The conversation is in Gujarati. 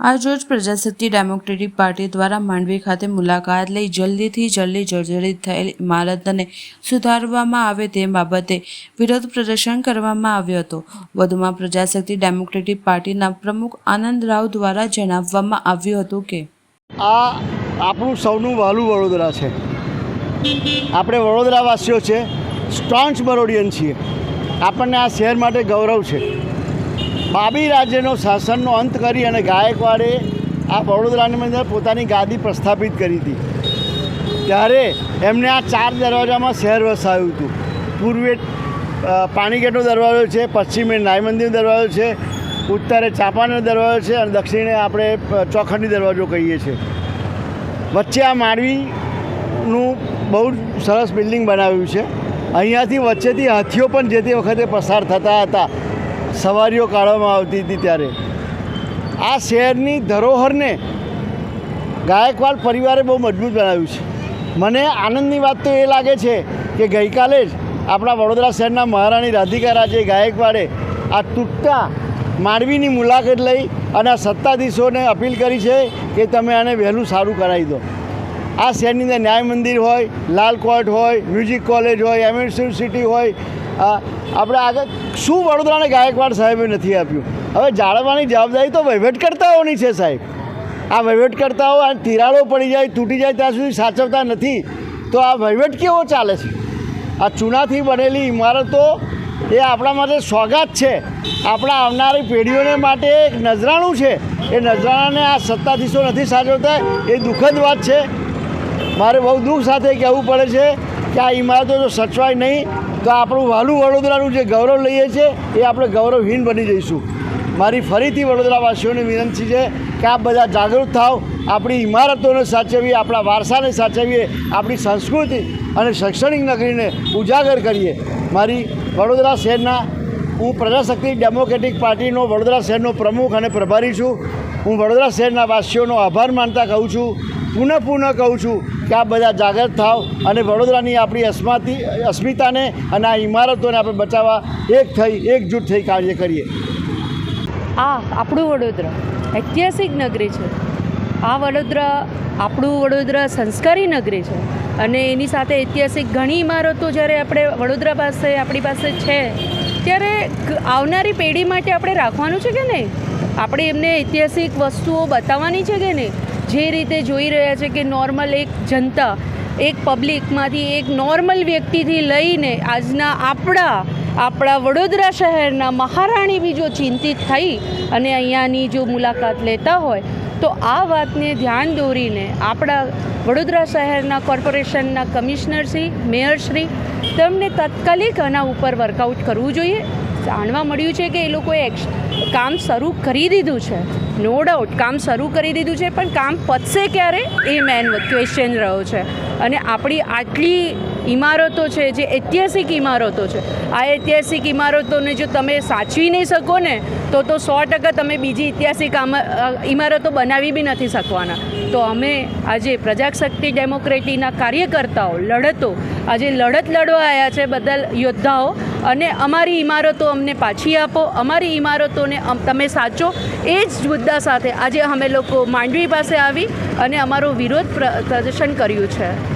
આજરોજ પ્રજાશક્તિ ડેમોક્રેટિક પાર્ટી દ્વારા માંડવી ખાતે મુલાકાત લઈ જલ્દીથી જલ્દી જર્જરિત થયેલ ઇમારતને સુધારવામાં આવે તે બાબતે વિરોધ પ્રદર્શન કરવામાં આવ્યો હતો. વધુમાં પ્રજાશક્તિ ડેમોક્રેટિક પાર્ટીના પ્રમુખ આનંદ રાવ દ્વારા જણાવવામાં આવ્યું હતું કે આ આપણું સૌનું વાલું વડોદરા છે. આપણે વડોદરાવાસીઓ છે, સ્ટોન્ચ બરોડિયન છીએ. આપણને આ શહેર માટે ગૌરવ છે. બાબી રાજ્યનો શાસનનો અંત કરી અને ગાયકવાડે આ વડોદરાની અંદર પોતાની ગાદી પ્રસ્થાપિત કરી હતી. ત્યારે એમને આ ચાર દરવાજામાં શહેર વસાવ્યું હતું. પૂર્વે પાણીગેટનો દરવાજો છે, પશ્ચિમે નાય મંદિરનો દરવાજો છે, ઉત્તરે ચાંપાનો દરવાજો છે અને દક્ષિણે આપણે ચોખંડી દરવાજો કહીએ છીએ. વચ્ચે આ માંડવીનું બહુ સરસ બિલ્ડિંગ બનાવ્યું છે. અહીંયાથી વચ્ચેથી હાથીઓ પણ જે તે વખતે પસાર થતા હતા. સવારીઓ કાઢવામાં આવતી હતી ત્યારે. આ શહેરની ધરોહરને ગાયકવાડ પરિવારે બહુ મજબૂત બનાવ્યું છે. મને આનંદની વાત તો એ લાગે છે કે ગઈકાલે જ આપણા વડોદરા શહેરના મહારાણી રાધિકા રાજે ગાયકવાડે આ તૂટતા માંડવીની મુલાકાત લઈ અને આ સત્તાધીશોને અપીલ કરી છે કે તમે આને વહેલું સારું કરાવી દો. આ શહેરની અંદર ન્યાય મંદિર હોય, લાલ કોર્ટ હોય, મ્યુઝિક કોલેજ હોય એમએસ સિટી હોય આપણે આગળ શું વડોદરાને ગાયકવાડ સાહેબે નથી આપ્યું? હવે જાળવવાની જવાબદારી તો વહીવટકર્તાઓની છે સાહેબ. આ વહીવટકર્તાઓ આ તિરાડો પડી જાય, તૂટી જાય ત્યાં સુધી સાચવતા નથી. તો આ વહીવટ કેવો ચાલે છે? આ ચૂનાથી બનેલી ઇમારતો એ આપણા માટે સ્વાગત છે. આપણા આવનારી પેઢીઓને માટે એક નજરાણું છે. એ નજરાણાને આ સત્તાધીશો નથી સાચવતા, એ દુઃખદ વાત છે. મારે બહુ દુઃખ સાથે કહેવું પડે છે કે આ ઇમારતો જો સચવાય નહીં તો આપણું વાલું વડોદરાનું જે ગૌરવ લઈએ છીએ, એ આપણે ગૌરવહીન બની જઈશું. મારી ફરીથી વડોદરાવાસીઓને વિનંતી છે કે આપ બધા જાગૃત થાવ, આપણી ઇમારતોને સાચવીએ, આપણા વારસાને સાચવીએ, આપણી સંસ્કૃતિ અને શૈક્ષણિક નગરીને ઉજાગર કરીએ. મારી વડોદરા શહેરના, હું પ્રજાશક્તિ ડેમોક્રેટિક પાર્ટીનો વડોદરા શહેરનો પ્રમુખ અને પ્રભારી છું. હું વડોદરા શહેરના વાસીઓનો આભાર માનતા કહું છું. પુનઃ પુનઃ કહું છું કે આ બધા જાગૃત થાવ અને વડોદરાની આપણી અસ્માતી, અસ્મિતાને અને આ ઇમારતોને આપણે બચાવવા એક થઈ, એકજૂટ થઈ કાર્ય કરીએ. આ આપણું વડોદરા, ઐતિહાસિક નગરી છે. આ વડોદરા આપણું વડોદરા સંસ્કારી નગરી છે. અને એની સાથે ઐતિહાસિક ઘણી ઇમારતો જ્યારે આપણે વડોદરા પાસે, આપણી પાસે છે, ત્યારે આવનારી પેઢી માટે આપણે રાખવાનું છે કે નહીં? આપણે એમને ઐતિહાસિક વસ્તુઓ બતાવવાની છે કે નહીં? જે રીતે જોઈ રહ્યા છે કે નોર્મલ એક જનતા, એક પબ્લિકમાંથી એક નોર્મલ વ્યક્તિથી લઈને આજના આપણા આપણા વડોદરા શહેરના મહારાણી બી જો ચિંતિત થઈ અને અહીંયાની જો મુલાકાત લેતા હોય, તો આ વાતને ધ્યાન દોરીને આપણા વડોદરા શહેરના કોર્પોરેશનના કમિશનરશ્રી મેયરશ્રી તેમને તાત્કાલિક આના ઉપર વર્કઆઉટ કરવું જોઈએ. જાણવા મળ્યું છે કે એ લોકોએ એક્શ કામ શરૂ કરી દીધું છે. નો ડાઉટ કામ શરૂ કરી દીધું છે, પણ કામ પતશે ક્યારે? એ મેન ક્વેશ્ચન રહ્યો છે. અને આપણી આટલી ઇમારતો છે, જે ઐતિહાસિક ઇમારતો છે, આ ઐતિહાસિક ઇમારતોને જો તમે સાચવી નહીં શકો ને, તો તો સો ટકા તમે બીજી ઐતિહાસિક ઇમારતો બનાવી બી નથી શકવાના. તો અમે આજે પ્રજાશક્તિ ડેમોક્રેટીના કાર્યકર્તાઓ, લડતો, આજે લડત લડવા આવ્યા છે બદલ યોદ્ધાઓ અને અમારી ઇમારતો અમને પાછી આપો, અમારી ઇમારતોને તમે સાચો, એ જ મુદ્દા સાથે આજે અમે લોકો માંડવી પાસે આવી અને અમારો વિરોધ પ્ર- પ્રદર્શન કર્યું છે.